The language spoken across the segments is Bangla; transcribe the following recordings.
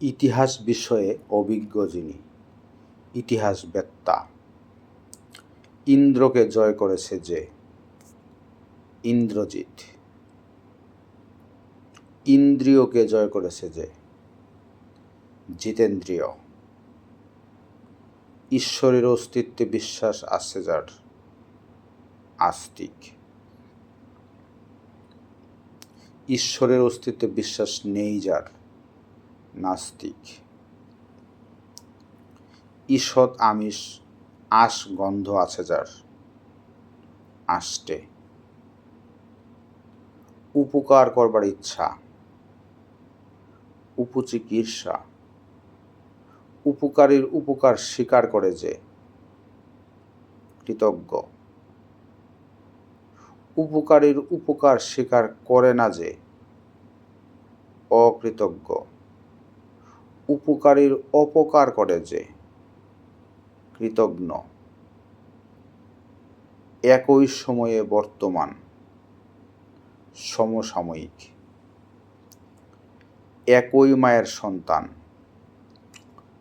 ইতিহাস বিষয়ে অভিজ্ঞ যিনি ইতিহাস বেত্তা ইন্দ্রকে জয় করেছে যে? ইন্দ্রজিৎ। ইন্দ্রিয়কে জয় করেছে যে? জিতেন্দ্রিয়। ঈশ্বরের অস্তিত্বে বিশ্বাস আছে যার, আস্তিক। ঈশ্বরের অস্তিত্বে বিশ্বাস নেই যার। নাস্তিক। ঈষৎ আমিষ, আশ গন্ধ আছে যার আষ্টে উপকার করবার ইচ্ছা, উপচিকিৎসা। উপকারীর উপকার স্বীকার করে যে, কৃতজ্ঞ। উপকারীর উপকার স্বীকার করে না যে, অকৃতজ্ঞ। উপকারীর অপকার করে যে। কৃতজ্ঞ। একই সময়ে বর্তমান। সমসাময়িক। একই মায়ের সন্তান।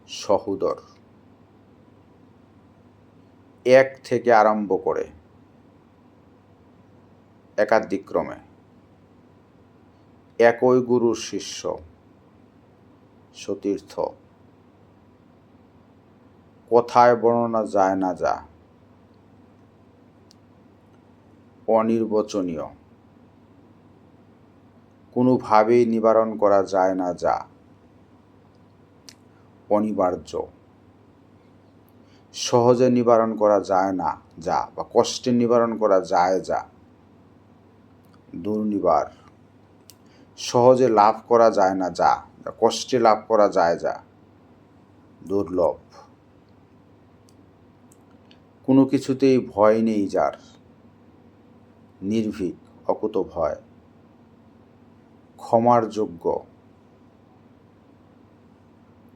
সহোদর। এক থেকে আরম্ভ করে। একাধিক্রমে একই গুরুর শিষ্য। সতীর্থ। কথায় বর্ণনা যায় না যা। অনির্বচনীয়। কোনোভাবেই নিবারণ করা যায় না যা। অনিবার্য। সহজে নিবারণ করা যায় না যা বা কষ্টে নিবারণ করা যায় যা। দুর্নিবার। সহজে লাভ করা যায় না যা কষ্টে লাভ করা যায় যা। দুর্লভ। কোনো কিছুতেই ভয় নেই যার। নির্ভীক, অকুত ভয়। ক্ষমার যোগ্য।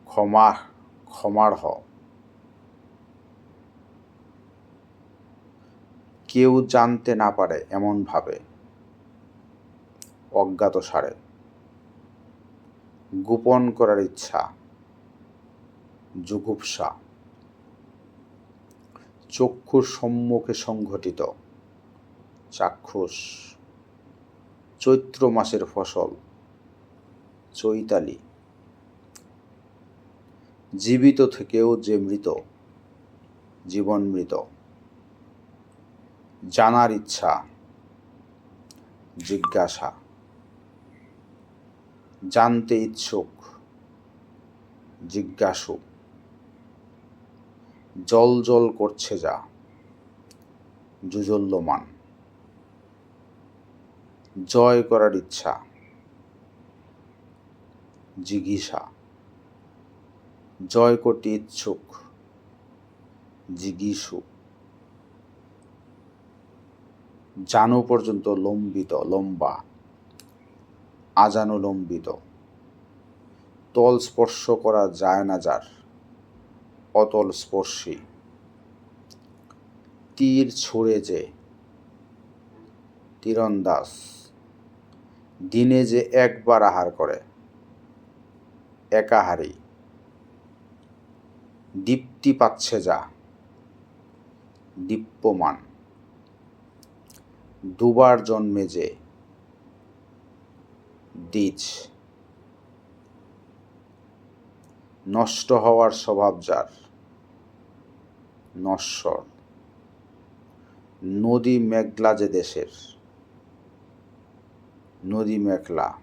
ক্ষমা ক্ষমার হ কেউ জানতে না পারে এমনভাবে অজ্ঞাত সারে। গোপন করার ইচ্ছা। জুগুপসা। চক্ষুর সম্মুখে সংঘটিত। চাক্ষুষ। চৈত্র মাসের ফসল। চৈতালি। জীবিত থেকেও যে মৃত, জীবন মৃত। জানার ইচ্ছা। জিজ্ঞাসা। জানতে ইচ্ছুক, জিজ্ঞাসু জল জল করছে যা, জুজল্যমান। জয় করার ইচ্ছা জিজ্ঞাসা জয় করতে ইচ্ছুক জিজ্ঞিসু জানো পর্যন্ত লম্বিত, লম্বা আজানুলম্বিত। তল স্পর্শ করা যায় না যার, অতল স্পর্শী। তীর ছুঁড়ে যে তীরন্দাস দিনে যে একবার আহার করে, একাহারি। দীপ্তি পাচ্ছে যা, দীপ্যমান। দুবার জন্মে যে দ্বিজ। নষ্ট হওয়ার স্বভাব যার? নশ্বর। নদী মেঘলা যে দেশের। নদী মেঘলা।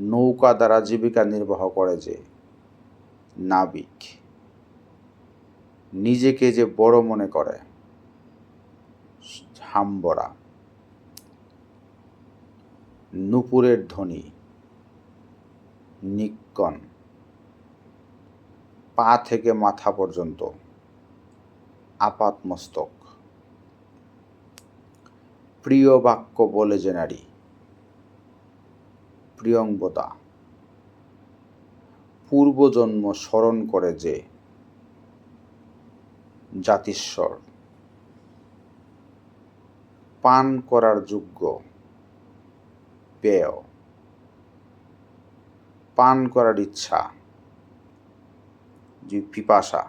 নৌকা দ্বারা জীবিকা নির্বাহ করে যে নাবিক। নিজেকে যে বড় মনে করে, হাম্বরা। নুপুরের ধ্বনি। নিক্কন। পা থেকে মাথা পর্যন্ত। আপাত মস্তক প্রিয় বাক্য বলে যে নারী প্রিয়ঙ্বদা পূর্বজন্ম স্মরণ করে যে। জাতিস্বর। পান করার যোগ্য। পেয় পান করার ইচ্ছা যে পিপাসা।